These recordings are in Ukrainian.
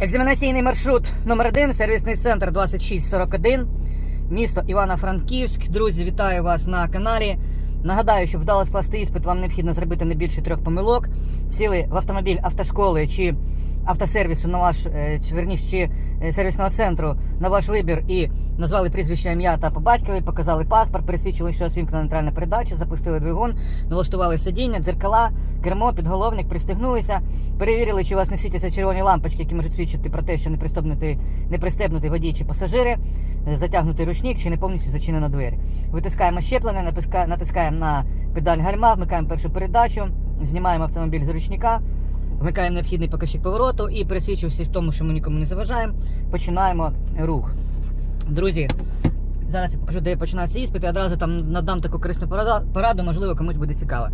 Екзаменаційний маршрут номер 1 сервісний центр 2641, місто Івано-Франківськ. Друзі, вітаю вас на каналі. Нагадаю, щоб вдало скласти іспит, вам необхідно зробити не більше трьох помилок. Сіли в автомобіль автошколи чи автосервісу на ваш, е, верніше, чи сервісного центру на ваш вибір і назвали прізвище ім'я та по батькові, показали паспорт, пересвідчили, що освімкнена нейтральна передача, запустили двигун, налаштували сидіння, дзеркала, кермо, підголовник, пристегнулися, перевірили, чи у вас не світяться червоні лампочки, які можуть свідчити про те, що не пристебнутий, не водій чи пасажири, е, затягнутий ручник чи не повністю зачинена двері. Витискаємо щеплення, натискаємо на педаль гальма, вмикаємо першу передачу, знімаємо автомобіль з ручника. Вмикаємо необхідний показчик повороту і пересвідчившись в тому, що ми нікому не заважаємо, починаємо рух. Друзі, зараз я покажу, де починається іспит, і одразу там надам таку корисну пораду, можливо, комусь буде цікаво.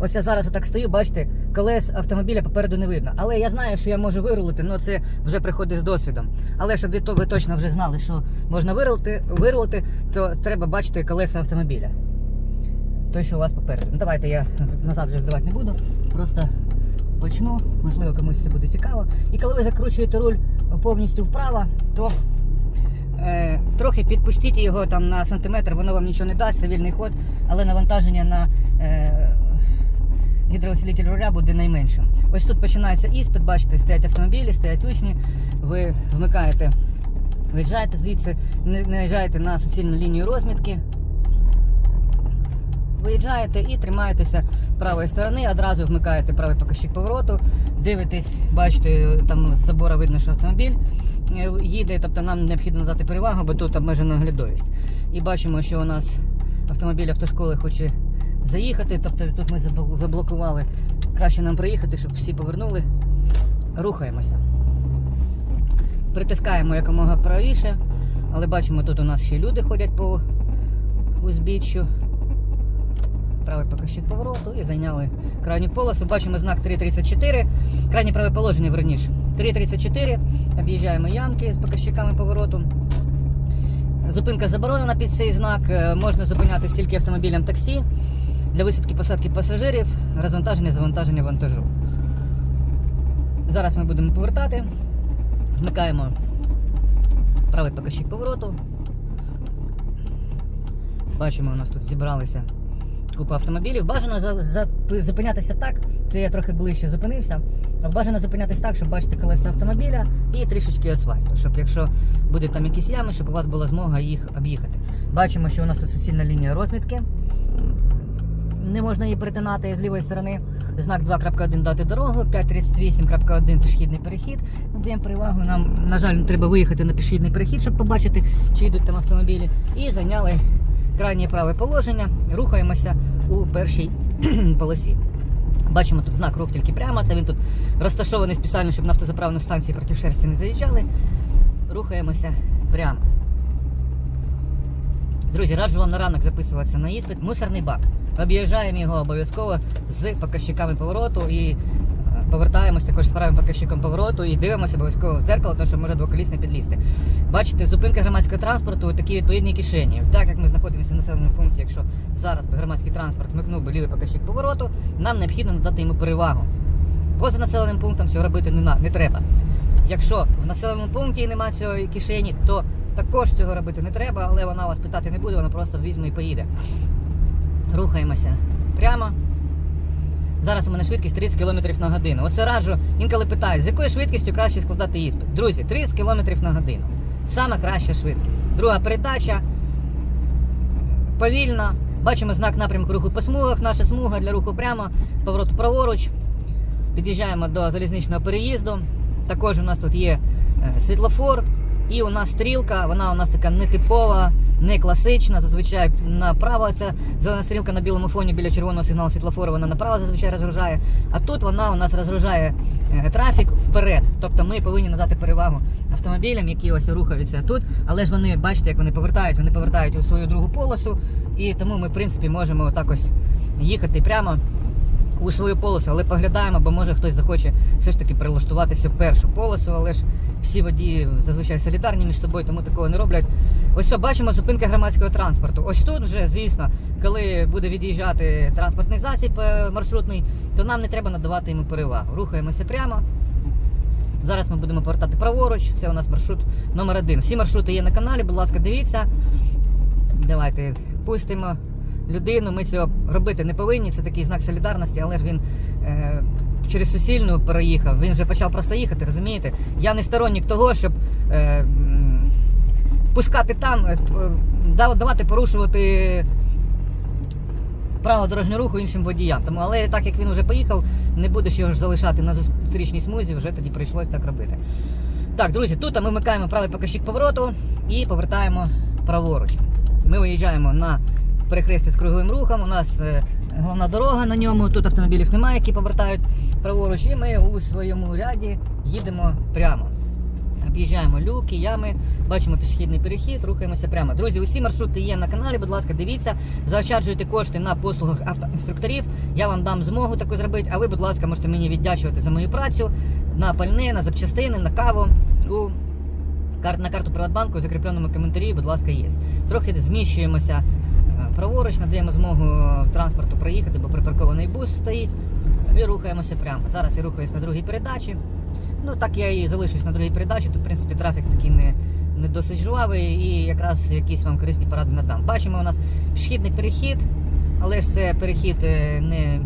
Ось я зараз отак стою, бачите, колес автомобіля попереду не видно. Але я знаю, що я можу вирулити, але це вже приходить з досвідом. Але щоб ви, то- ви точно вже знали, що можна вирулити, вирулити, то треба бачити колеса автомобіля. Той, що у вас попереду. Ну давайте я назад вже здавати не буду. Просто почну, можливо, комусь це буде цікаво. І коли ви закручуєте руль повністю вправо, то е, трохи підпустіть його там на сантиметр, воно вам нічого не дасть, це вільний ход, але навантаження на е, гідроусилитель руля буде найменшим. Ось тут починається іспит, бачите, стоять автомобілі, стоять учні, ви вмикаєте, виїжджаєте звідси, не наїжджаєте на суцільну лінію розмітки. Виїжджаєте і тримаєтеся правої сторони, одразу вмикаєте правий показчик повороту, дивитесь, бачите, там з забора видно, що автомобіль е, їде, тобто нам необхідно дати перевагу, бо тут обмежена оглядовість. І бачимо, що у нас автомобіль автошколи хоче заїхати, тобто тут ми заблокували. Краще нам приїхати, щоб всі повернули. Рухаємося. Притискаємо якомога правіше, але бачимо, тут у нас ще люди ходять по узбіччю правий показчик повороту і зайняли крайню полосу. Бачимо знак 3.34, крайнє праве положення, верніше. 3.34, об'їжджаємо ямки з показчиками повороту. Зупинка заборонена під цей знак. Е, Можна зупинятися тільки автомобілем таксі для висадки посадки пасажирів, розвантаження, завантаження вантажу. Зараз ми будемо повертати. Вмикаємо правий показчик повороту. Бачимо, у нас тут зібралися купа автомобілів. Бажано за, зупинятися так. Це я трохи ближче зупинився. Бажано зупинятися так, щоб бачити колеса автомобіля і трішечки асфальту. Щоб якщо буде там якісь ями, щоб у вас була змога їх об'їхати. Бачимо, що у нас тут суцільна лінія розмітки. Не можна її перетинати з лівої сторони. Знак 2.1 дати дорогу, 5.38.1 пішохідний перехід. Надаємо перевагу. Нам, на жаль, треба виїхати на пішохідний перехід, щоб побачити, чи йдуть там автомобілі. І зайняли крайнє праве положення. Рухаємося у першій полосі. Бачимо тут знак рух тільки прямо. Це він тут розташований спеціально, щоб на автозаправну станцію проти шерсті не заїжджали. Рухаємося прямо. Друзі, раджу вам на ранок записуватися на іспит. Мусорний бак. Об'їжджаємо його обов'язково з показчиками повороту і повертаємось також з правим показчиком повороту і дивимося обов'язково в зеркало, тому що може двоколісне підлізти. Бачите, зупинка громадського транспорту, такі відповідні кишені. Так як ми знаходимося в населеному пункті, якщо зараз би громадський транспорт вмикнув би лівий показчик повороту, нам необхідно надати йому перевагу. Поза населеним пунктом цього робити не, не треба. Якщо в населеному пункті немає цієї кишені, то також цього робити не треба, але вона вас питати не буде, вона просто візьме і поїде. Рухаємося прямо. Зараз у мене швидкість 30 км на годину. Оце раджу, інколи питають, з якою швидкістю краще складати іспит. Друзі, 30 км на годину. Сама краща швидкість. Друга передача. Повільно. Бачимо знак напрямку руху по смугах. Наша смуга для руху прямо, повороту праворуч. Під'їжджаємо до залізничного переїзду. Також у нас тут є е, світлофор. І у нас стрілка, вона у нас така нетипова, не класична. Зазвичай направо ця зелена стрілка на білому фоні біля червоного сигналу світлофору, вона направо зазвичай розгружає. А тут вона у нас розгружає е, трафік вперед. Тобто ми повинні надати перевагу автомобілям, які ось рухаються тут. Але ж вони, бачите, як вони повертають, вони повертають у свою другу полосу. І тому ми, в принципі, можемо отак ось їхати прямо у свою полосу, але поглядаємо, бо може хтось захоче все ж таки прилаштуватися першу полосу, але ж всі водії зазвичай солідарні між собою, тому такого не роблять. Ось все, бачимо зупинки громадського транспорту. Ось тут вже, звісно, коли буде від'їжджати транспортний засіб е, маршрутний, то нам не треба надавати йому перевагу. Рухаємося прямо. Зараз ми будемо повертати праворуч. Це у нас маршрут номер один. Всі маршрути є на каналі, будь ласка, дивіться. Давайте пустимо людину. Ми цього робити не повинні. Це такий знак солідарності, але ж він е, через сусільну переїхав. Він вже почав просто їхати, розумієте? Я не сторонник того, щоб е, пускати там, е, давати порушувати. Право дорожнього руху іншим водіям. Тому, але так як він вже поїхав, не будеш його ж залишати на зустрічній смузі, вже тоді прийшлось так робити. Так, друзі, тут ми вмикаємо правий показчик повороту і повертаємо праворуч. Ми виїжджаємо на перехрестя з круговим рухом. У нас е, головна дорога на ньому, тут автомобілів немає, які повертають праворуч, і ми у своєму ряді їдемо прямо. Об'їжджаємо люки, ями, бачимо пішохідний перехід, рухаємося прямо. Друзі, усі маршрути є на каналі. Будь ласка, дивіться, заощаджуйте кошти на послугах автоінструкторів. Я вам дам змогу таку зробити. А ви, будь ласка, можете мені віддячувати за мою працю на пальне, на запчастини, на каву. У на карту Приватбанку у закріпленому коментарі, будь ласка, є. Трохи зміщуємося праворуч, надаємо змогу транспорту проїхати, бо припаркований бус стоїть. І рухаємося прямо. Зараз я рухаюсь на другій передачі. Ну так я і залишусь на другій передачі. Тут, в принципі, трафік такий не, не досить жвавий і якраз якісь вам корисні поради надам. Бачимо, у нас пішохідний перехід, але ж це перехід е, не е,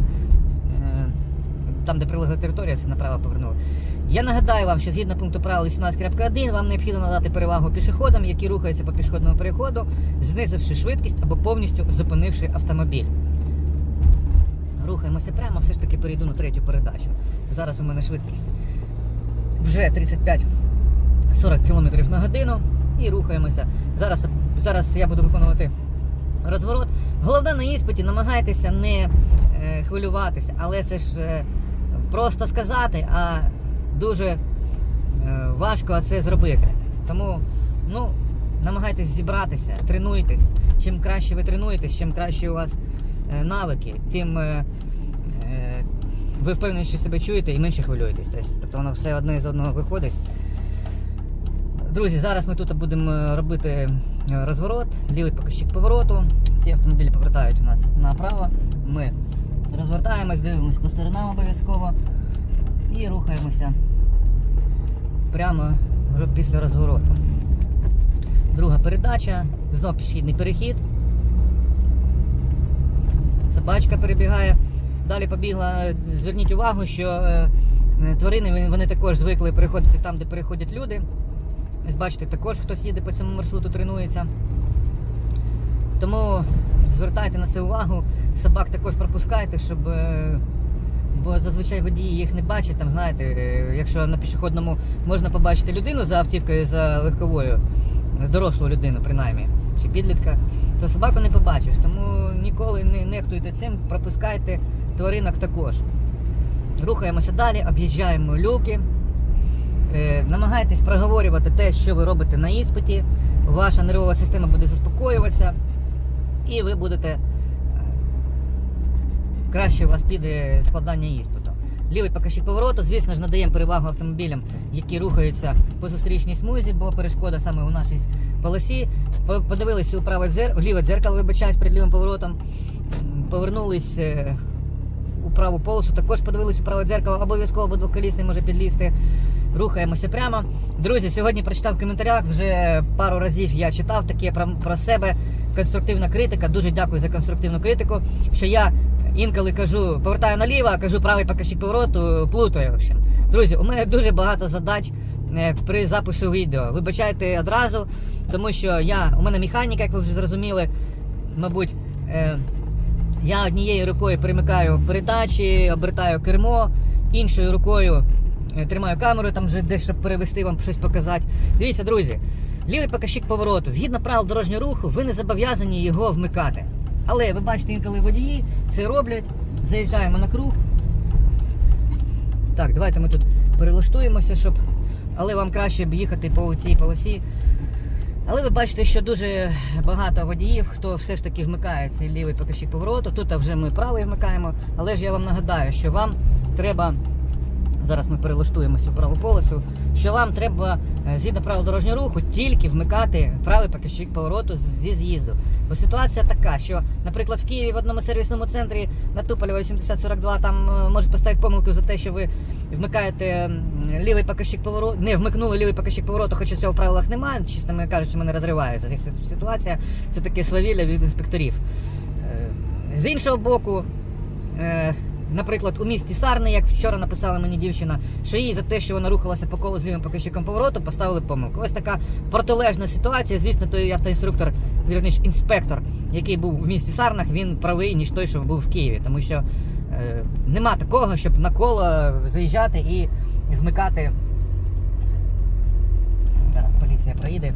там, де прилегла територія, це направо повернули. Я нагадаю вам, що згідно пункту правил 18.1 вам необхідно надати перевагу пішоходам, які рухаються по пішохідному переходу, знизивши швидкість або повністю зупинивши автомобіль. Рухаємося прямо, все ж таки перейду на третю передачу. Зараз у мене швидкість вже 35-40 км на годину і рухаємося. Зараз, зараз я буду виконувати розворот. Головне на іспиті намагайтеся не е, хвилюватися, але це ж е, просто сказати, а дуже е, важко це зробити. Тому ну, намагайтесь зібратися, тренуйтесь. Чим краще ви тренуєтесь, чим краще у вас е, навики, тим е, ви впевнені, що себе чуєте і менше хвилюєтесь. Тобто, тобто воно все одне з одного виходить. Друзі, зараз ми тут будемо робити розворот, лівий показчик повороту. Ці автомобілі повертають у нас направо. Ми розвертаємось, дивимось по сторонам обов'язково і рухаємося прямо вже після розвороту. Друга передача, знов пішохідний перехід. Собачка перебігає. Далі побігла. Зверніть увагу, що е, е, тварини вони також звикли переходити там, де переходять люди. Ось бачите, також хтось їде по цьому маршруту, тренується. Тому звертайте на це увагу. Собак також пропускайте, щоб. Бо зазвичай водії їх не бачать. Там, знаєте, е, якщо на пішохідному можна побачити людину за автівкою, за легковою, дорослу людину, принаймні, чи підлітка, то собаку не побачиш. Тому ніколи не нехтуйте цим, пропускайте тваринок також. Рухаємося далі, об'їжджаємо люки. Е, намагайтесь проговорювати те, що ви робите на іспиті. Ваша нервова система буде заспокоюватися, і ви будете краще у вас піде складання іспиту. Лівий показчик повороту, звісно ж, надаємо перевагу автомобілям, які рухаються по зустрічній смузі, бо перешкода саме у нашій полосі. Подивилися у праве дзер... ліве дзеркало, вибачаюсь, перед лівим поворотом. Повернулись е, у праву полосу, також подивились у праве дзеркало, обов'язково бо двоколісний може підлізти. Рухаємося прямо. Друзі, сьогодні прочитав в коментарях, вже пару разів я читав таке про, про себе. Конструктивна критика. Дуже дякую за конструктивну критику. Що я інколи кажу, повертаю наліво, а кажу правий показчик повороту, плутаю. В общем. Друзі, у мене дуже багато задач е, при запису відео. Вибачайте одразу, тому що я, у мене механіка, як ви вже зрозуміли, мабуть. Е, я однією рукою перемикаю передачі, обертаю кермо, іншою рукою е, тримаю камеру, там вже десь щоб перевести вам щось показати. Дивіться, друзі, лівий показчик повороту. Згідно правил дорожнього руху, ви не зобов'язані його вмикати. Але ви бачите, інколи водії це роблять. Заїжджаємо на круг. Так, давайте ми тут перелаштуємося, щоб. Але вам краще б їхати по цій полосі. Але ви бачите, що дуже багато водіїв, хто все ж таки вмикає цей лівий показчик повороту. Тут вже ми правий вмикаємо. Але ж я вам нагадаю, що вам треба Зараз ми перелаштуємося в праву колесу, що вам треба е, згідно правил дорожнього руху тільки вмикати правий показчик повороту зі з'їзду. Бо ситуація така, що, наприклад, в Києві в одному сервісному центрі на Туполєва 8042 там е, можуть поставити помилку за те, що ви вмикаєте лівий показчик повороту, не вмикнули лівий показчик повороту, хоча цього в правилах немає, чесно кажучи, мене розривається ситуація. Це таке свавілля від інспекторів. Е, З іншого боку, наприклад, у місті Сарни, як вчора написала мені дівчина, що їй за те, що вона рухалася по колу з лівим показчиком повороту, поставили помилку. Ось така протилежна ситуація. Звісно, той автоінструктор, вірніше, інспектор, який був в місті Сарнах, він правий, ніж той, що був в Києві. Тому що е, нема такого, щоб на коло заїжджати і вмикати. Зараз поліція проїде.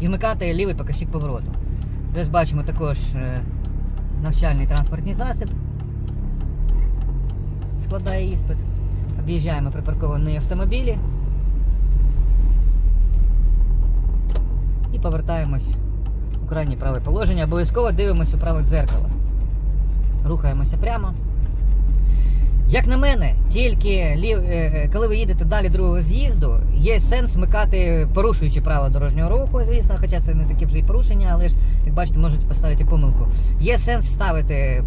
І вмикати лівий показчик повороту. Ось бачимо також е, навчальний транспортний засіб. Складає іспит. Об'їжджаємо припарковані автомобілі. І повертаємось у крайнє праве положення. Обов'язково дивимося у праве дзеркало. Рухаємося прямо. Як на мене, тільки лів... е, е, коли ви їдете далі другого з'їзду, є сенс вмикати, порушуючи правила дорожнього руху, звісно, хоча це не такі вже і порушення, але ж, як бачите, можуть поставити помилку. Є сенс ставити,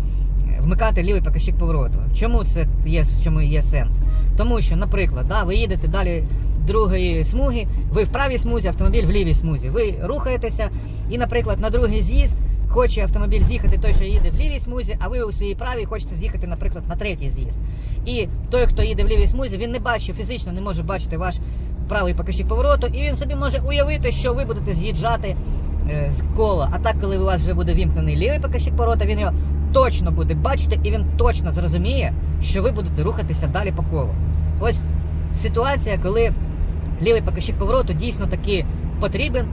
вмикати лівий показчик повороту. Чому це є, в чому є сенс? Тому що, наприклад, да, ви їдете далі другої смуги, ви в правій смузі, автомобіль в лівій смузі. Ви рухаєтеся, і, наприклад, на другий з'їзд хоче автомобіль з'їхати той, що їде в лівій смузі, а ви у своїй правій хочете з'їхати, наприклад, на третій з'їзд. І той, хто їде в лівій смузі, він не бачить фізично, не може бачити ваш правий показчик повороту, і він собі може уявити, що ви будете з'їжджати е, з кола. А так, коли у вас вже буде вімкнений лівий показчик повороту, він його точно буде бачити, і він точно зрозуміє, що ви будете рухатися далі по колу. Ось ситуація, коли лівий показчик повороту дійсно таки потрібен.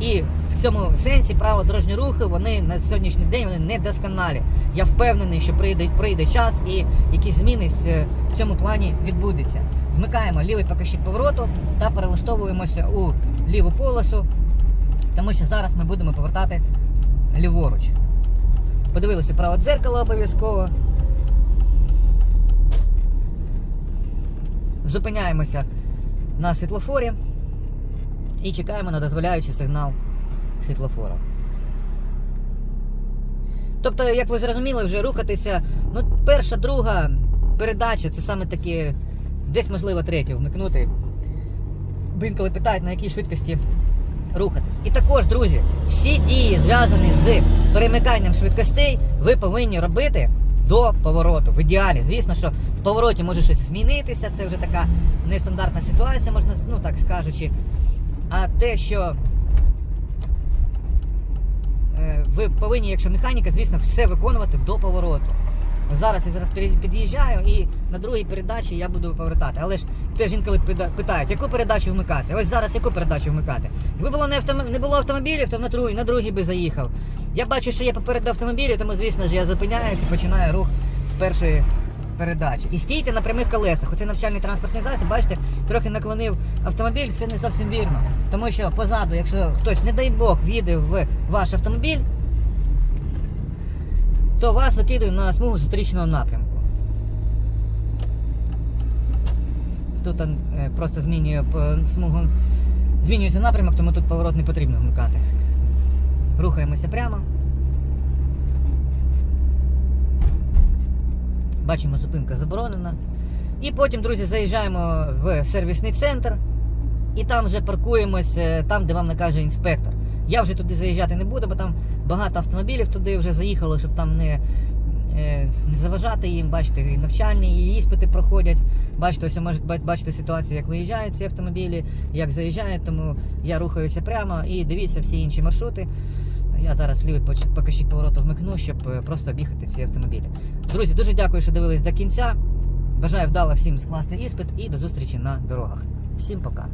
І в цьому сенсі правила дорожнього руху вони на сьогоднішній день вони недосконалі. Я впевнений, що прийде, прийде час і якісь зміни е, в цьому плані відбудуться. Вмикаємо лівий показчик повороту та перелаштовуємося у ліву полосу, тому що зараз ми будемо повертати ліворуч. Подивилися право дзеркало обов'язково. Зупиняємося на світлофорі і чекаємо на дозволяючий сигнал світлофора. Тобто, як ви зрозуміли, вже рухатися, ну, перша, друга передача це саме таки, десь можливо третю вмикнути. Бо інколи питають, на якій швидкості рухатись. І також, друзі, всі дії, зв'язані з перемиканням швидкостей, ви повинні робити до повороту. В ідеалі. Звісно, що в повороті може щось змінитися, це вже така нестандартна ситуація, можна, ну так скажучи. А те, що е, ви повинні, якщо механіка, звісно, все виконувати до повороту. Зараз я зараз під'їжджаю і на другій передачі я буду повертати. Але ж теж інколи питають, яку передачу вмикати. Ось зараз яку передачу вмикати. Якби було не, автом... не було автомобілів, то на другій, на другій би заїхав. Я бачу, що є попереду автомобілі, тому звісно ж я зупиняюся і починаю рух з першої передачі. І стійте на прямих колесах. Оце навчальний транспортний засіб, бачите, трохи наклонив автомобіль, це не зовсім вірно. Тому що позаду, якщо хтось, не дай Бог, в'їде в ваш автомобіль, то вас викидує на смугу зустрічного напрямку. Тут е, просто змінює смугу, змінюється напрямок, тому тут поворот не потрібно вмикати. Рухаємося прямо. Бачимо, зупинка заборонена. І потім, друзі, заїжджаємо в сервісний центр і там вже паркуємось е, там, де вам накаже інспектор. Я вже туди заїжджати не буду, бо там багато автомобілів туди вже заїхало, щоб там не, е, не заважати їм. Бачите, і навчальні, і іспити проходять. Бачите, ось можете ба- бачити ситуацію, як виїжджають ці автомобілі, як заїжджають, тому я рухаюся прямо і дивіться всі інші маршрути. Я зараз лівий показчик повороту вмикну, щоб е, просто об'їхати ці автомобілі. Друзі, дуже дякую, що дивились до кінця. Бажаю вдало всім скласти іспит і до зустрічі на дорогах. Всім пока.